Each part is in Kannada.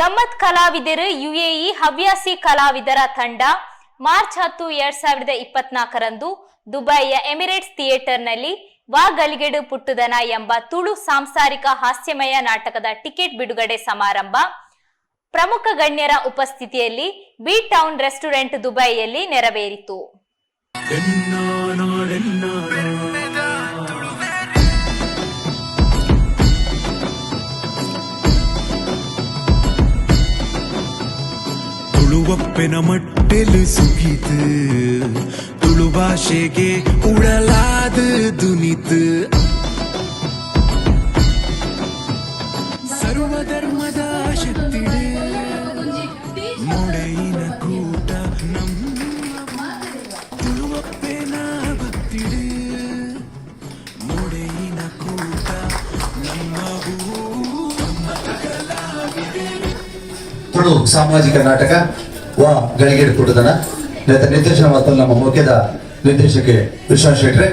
ಗಮ್ಮತ್ ಕಲಾವಿದರು ಯುಎಇ ಹವ್ಯಾಸಿ ಕಲಾವಿದರ ತಂಡ ಮಾರ್ಚ್ ಹತ್ತು ಎರಡ್ ಸಾವಿರದ ಇಪ್ಪತ್ನಾಲ್ಕರಂದು ದುಬೈಯ ಎಮಿರೇಟ್ಸ್ ಥಿಯೇಟರ್ನಲ್ಲಿ ವಾ ಗಲಿಗೆಡು ಪುಟ್ಟುದನ ಎಂಬ ತುಳು ಸಾಂಸಾರಿಕ ಹಾಸ್ಯಮಯ ನಾಟಕದ ಟಿಕೆಟ್ ಬಿಡುಗಡೆ ಸಮಾರಂಭ. ಪ್ರಮುಖ ಗಣ್ಯರ ಉಪಸ್ಥಿತಿಯಲ್ಲಿ ಬಿ ಟೌನ್ ರೆಸ್ಟೋರೆಂಟ್ ದುಬೈಯಲ್ಲಿ ನೆರವೇರಿತು. ತುಳುವಪ್ಪೆನ ಮಟ್ಟೆಲು ಸುಗಿತು. ತುಳು ಭಾಷೆಗೆ ಉಡಲಾದ ದುನಿತು. ಸಾಮಾಜಿಕ ನಾಟಕ. ವಾ ಗಳಿಗೆಡು ಕುಟುದನ ಇದರ ನಿರ್ದೇಶನ ಮತ್ತು ನಮ್ಮ ಮುಖ್ಯದ ನಿರ್ದೇಶಕಿ ವಿಶ್ವಾಸ ಶೆಟ್ರೆ.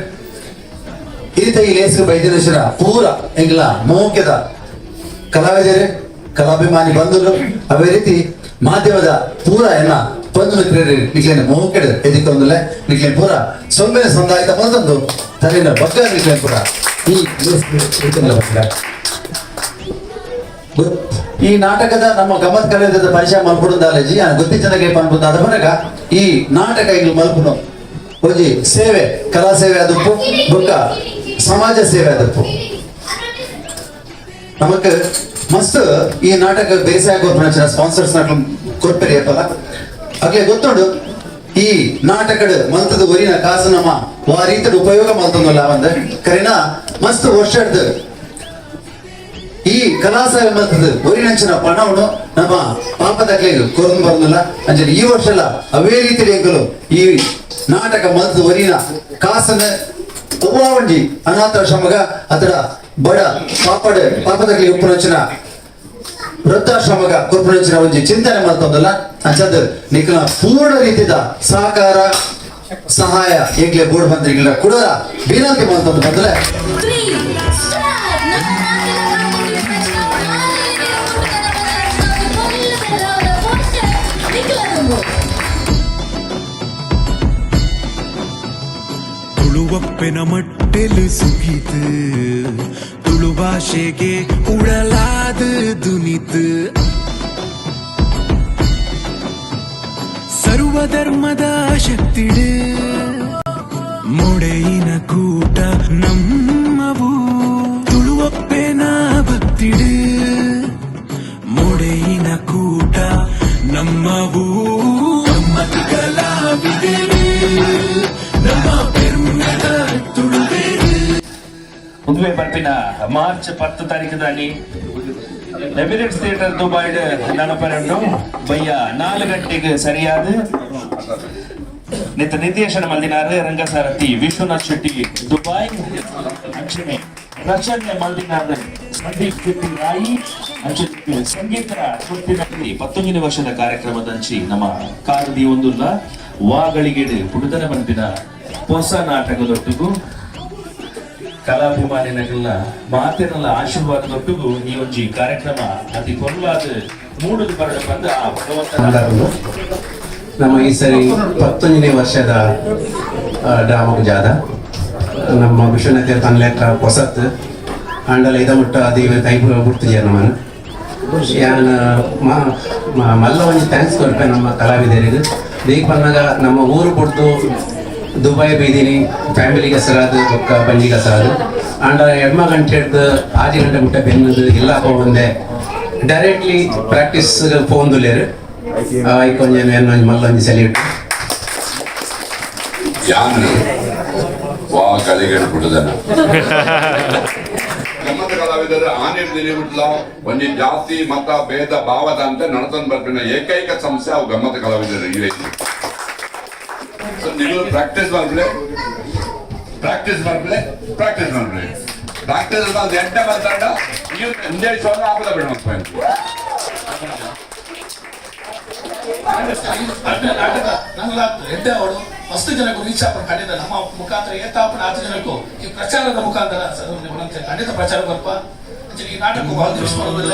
ಈ ಈ ಲೇಸ್ಗೆ ಬೈದ್ಯದೇಶರ ಪೂರ ಎಂಗ್ಲ ಮುಖ್ಯದ ಕಲಾವಿದರೆ, ಕಲಾಭಿಮಾನಿ ಬಂಧುಗಳು, ಅವೇ ರೀತಿ ಮಾಧ್ಯಮದ ಪೂರ ಎನ್ನ ಬಂಧು ನಿಕ್ಲೇನ ಮುಖ್ಯದ ಎದಿಕೊಂದಲೆ ನಿಕ್ಲೇನ್ ಪೂರ ಸೊಂಬೆನ ಸಂದಾಯಿತ ಬಂದೊಂದು ತಲೆನ ಬಗ್ಗ ನಿಕ್ಲೇನ್ ಪೂರ ಈ ಈ ನಾಟಕದ ನಮ್ಮ ಗಮತ್ ಕಲೆದ ಪರಿಚಯ ಮಲ್ಪುಡುದಾಲಜಿ ಗೊತ್ತಿದ್ದಗೆ ಪನ್ಪುದ ಅದ ಹೊರಗ ಈ ನಾಟಕ ಇಲ್ಲಿ ಮಲ್ಪುನು ಹೋಜಿ ಸೇವೆ, ಕಲಾ ಸೇವೆ ಅದಪ್ಪು ಬುಕ್ಕ ಸಮಾಜ ಸೇವೆ ಅದಪ್ಪು ನಮಕ್ ಮಸ್ತ್ ಈ ನಾಟಕ ಬೇಸಾಯ ಗೊಬ್ಬರ ಸ್ಪಾನ್ಸರ್ಸ್ ನಾಟಕ ಕೊಡ್ಪೇರಿ ಅಪ್ಪಲ್ಲ. ಅಗ್ಲೆ ಗೊತ್ತುಂಡು, ಈ ನಾಟಕದ ಮಂತದ ಒರಿನ ಕಾಸು ನಮ್ಮ ವಾ ರೀತಿಯ ಉಪಯೋಗ ಮಲ್ತಂದಲ್ಲ ಒಂದ ಕರಿನ, ಮಸ್ತ್ ವರ್ಷದ ಈ ಕಲಾಸಾಯ ಮತ್ತದ ಒರಿನಂಚಿನ ಪಣವನ್ನು ನಮ್ಮ ಪಾಪದಕ್ಲೆಗ್ ಕೊರದು ಬರೋದಿಲ್ಲ ಅಂಜಲಿ, ಈ ವರ್ಷ ಎಲ್ಲ ಅವೇ ಎಂಕಲು ಈ ನಾಟಕ ಮತ್ತು ಒರಿನ ಕಾಸನ ಒಬ್ಬಾವಂಜಿ ಅನಾಥಾಶ್ರಮಗ ಅದರ ಬಡ ಪಾಪಡ ಪಾಪದಕ್ಲೆ ಉಪ್ಪುನಂಚಿನ ವೃದ್ಧಾಶ್ರಮಗ ಕುರ್ಪುನಂಚಿನ ಒಂಜಿ ಚಿಂತನೆ ಮಾಡ್ತಂದಲ್ಲ ಅಂಚದ ನಿಖಲ ಪೂರ್ಣ ರೀತಿಯ ಸಹಕಾರ, ಸಹಾಯ, ಈಗಲೇ ಬೋರ್ಡ್ ಮಂತ್ರಿಗಳ ಕೂಡ ವಿನಂತಿ ಮಾಡ್ತಂದು ಬಂದ್ರೆ ತುಳುವಪ್ಪೆನ ಮಟ್ಟೆಲು ಸುಗಿತು ತುಳು ಭಾಷೆಗೆ ಉಡಲಾದ ದುನಿತು ಸರ್ವಧರ್ಮದ ಶಕ್ತಿಡೆ ಮೊಡೆಯಿನ ಕೂಟ ನಮ್ಮವು ತುಳುವಪ್ಪೆನ ಭಕ್ತಿಡೆ ಮೊಡೆಯಿನ ಕೂಟ ನಮ್ಮವು ಮುಂದುವೆ ಬರ್ಪಿನ ಮಾರ್ಚ್ ಪತ್ತು ತಾರೀಕದಲ್ಲಿ ಎಮಿರೇಟ್ಸ್ ಥಿಯೇಟರ್ ದುಬೈಡ್ ನನಪರನ್ನು ಬಯ್ಯ ನಾಲ್ಕು ಗಂಟೆಗೆ ಸರಿಯಾದ ನಿತ್ಯ ನಿರ್ದೇಶನ ಮಲ್ದಿನಾರ ರಂಗಸಾರಥಿ ವಿಶ್ವನಾಥ್ ಶೆಟ್ಟಿ ದುಬೈ. ಅಂಚನೆ ರಚನೆ ಮಲ್ದಿನಾರ ಸಂದೀಪ್ ಶೆಟ್ಟಿ ರಾಯಿ. ಸಂಗೀತ ಸುತ್ತಿನಲ್ಲಿ ಪತ್ತೊಂದನೇ ವರ್ಷದ ಕಾರ್ಯಕ್ರಮದಂಚಿ ನಮ್ಮ ಕಾರದಿ ಒಂದುಲ್ಲ ವಾಗಳಿಗೆಡೆ ಪುಡುದನ ಬಂದಿನ ಹೊಸ ನಾಟಕದೊಟ್ಟಿಗೂ ಕಲಾಭಿಮಾನಿನಗಳ ಮಾತಿನಲ್ಲ ಆಶೀರ್ವಾದದೊಟ್ಟಿಗೂ ಈ ಒಂಜಿ ಕಾರ್ಯಕ್ರಮ ಅತಿ ಕೊರಲಾದ ಮೂಡದು ಬರಡು ಬಂದ ಭಗವಂತನ ನಮ್ಮ ಈ ಸರಿ ಹತ್ತೊಂದನೇ ವರ್ಷದ ಡಾಮಕ್ ಜಾದ ನಮ್ಮ ವಿಶ್ವನಾಥ ತನ್ಲೆಕ್ಕ ಹೊಸತ್. ಆಂಡಲ ಇದ ಮುಟ್ಟ ಅದೇ ಕೈ ಬಿಡ್ತಿದ್ಯ ನಮ್ಮನ್ನು. ಯಾನ ಮಲ್ಲ ಒಂಜಿ ಥ್ಯಾಂಕ್ಸ್ ಕೊಡ್ಪೆ ನಮ್ಮ ಕಲಾವಿದರಿಗೆ. ದೇಗ್ ಬಂದಾಗ ನಮ್ಮ ಊರು ಬಿಡ್ದು ದುಬೈ ಬೀದಿನಿ ಫ್ಯಾಮಿಲಿಗೆ ಹೆಸರಾದು ಬೊಕ್ಕ ಬಂಜಿಗೆ ಹೆಸರಾದು. ಆಂಡ ಎಡ್ಮ ಗಂಟೆ ಹಿಡ್ದು ಆರು ಗಂಟೆ ಮುಟ್ಟ ಬೆನ್ನದು ಇಲ್ಲ ಹೋಗಂದೆ ಡೈರೆಕ್ಟ್ಲಿ ಪ್ರಾಕ್ಟೀಸ್ ಫೋನ್ ದುಲೇರು ಕೊಂಚ ಮಲ್ಲೊಂಜಿ ಸೆಲ್ಯೂಟ್ ಯಾನ್ ವಾ ಕಲಿಗೆಡು ಬಿಡದನ ಗಮ್ಮತ್ ಕಲಾವಿದರು ಆನೆ ನಿಲಿಬಿಟ್ಲ ಒಂಜಿ ಜಾತಿ ಮತ ಭೇದ ಭಾವದ ಅಂತ ನಡ್ತಂದ್ ಬರ್ಪಿನ ಏಕೈಕ ಸಂಸ್ಥೆ ಅವು ಗಮ್ಮತ್ ಕಲಾವಿದರು ಇವೆ ಸೊ ಪ್ರಾಕ್ಟೀಸ್ ಮಾಡ್ಬಿಳೆ ಪ್ರಾಕ್ಟೀಸ್ ಮಾಡ್ಬಿಳೆ ಪ್ರಾಕ್ಟೀಸ್ ಮಾಡ್ಬಿಡಿ ಪ್ರಾಕ್ಟೀಸ್ ಮಾಡ್ ಎಂಟ ಮಾತಾಡ ನೀವು ಎಂಜಾಯ್ ಶೋ ಆಗಲ್ಲ ಬೇಡ ನಂಗಲ ಎಡ್ಡೆ ಅವಳು ಮಸ್ತ್ ಜನಕ್ಕೂ ರೀಚ್ ಆಗ್ಬೇಕು ಖಂಡಿತ ನಮ್ಮ ಮುಖಾಂತರ ಏತಾಪನ ಹತ್ತು ಜನಕ್ಕೂ ಈ ಪ್ರಚಾರದ ಮುಖಾಂತರ ಖಂಡಿತ ಪ್ರಚಾರ ಬರ್ಪ ಈ ನಾಟಕ ಮಾಡೋದಿಲ್ಲ